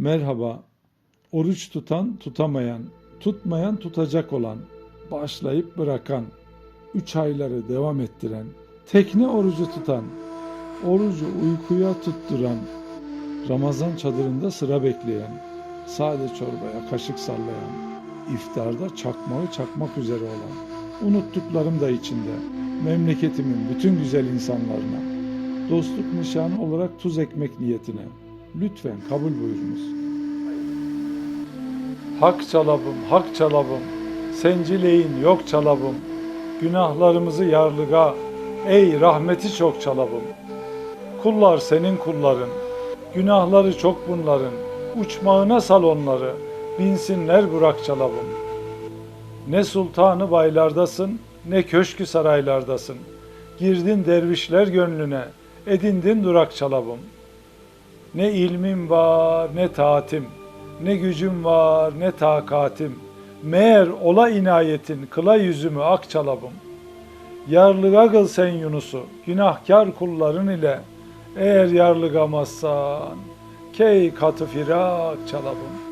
Merhaba. Oruç tutan, tutamayan, tutmayan, tutacak olan, başlayıp bırakan, üç ayları devam ettiren, tekne orucu tutan, orucu uykuya tutturan, Ramazan çadırında sıra bekleyen, sade çorbaya kaşık sallayan, iftarda çakmağı çakmak üzere olan, unuttuklarım da içinde, memleketimin bütün güzel insanlarına, dostluk nişanı olarak tuz ekmek niyetine, lütfen kabul buyurunuz. Hak çalabım, hak çalabım, sencileyin yok çalabım, günahlarımızı yarlıga, ey rahmeti çok çalabım. Kullar senin kulların, günahları çok bunların, uçmağına sal onları, binsinler bırak çalabım. Ne sultanı baylardasın, ne köşkü saraylardasın. Girdin dervişler gönlüne, edindin durak çalabım. Ne ilmim var, ne taatim, ne gücüm var, ne takatim. Meğer ola inayetin, kıla yüzümü ak çalabım. Yarlığa kıl sen Yunus'u, günahkar kulların ile. Eğer yarlıgamazsan, key katı firak çalabım.''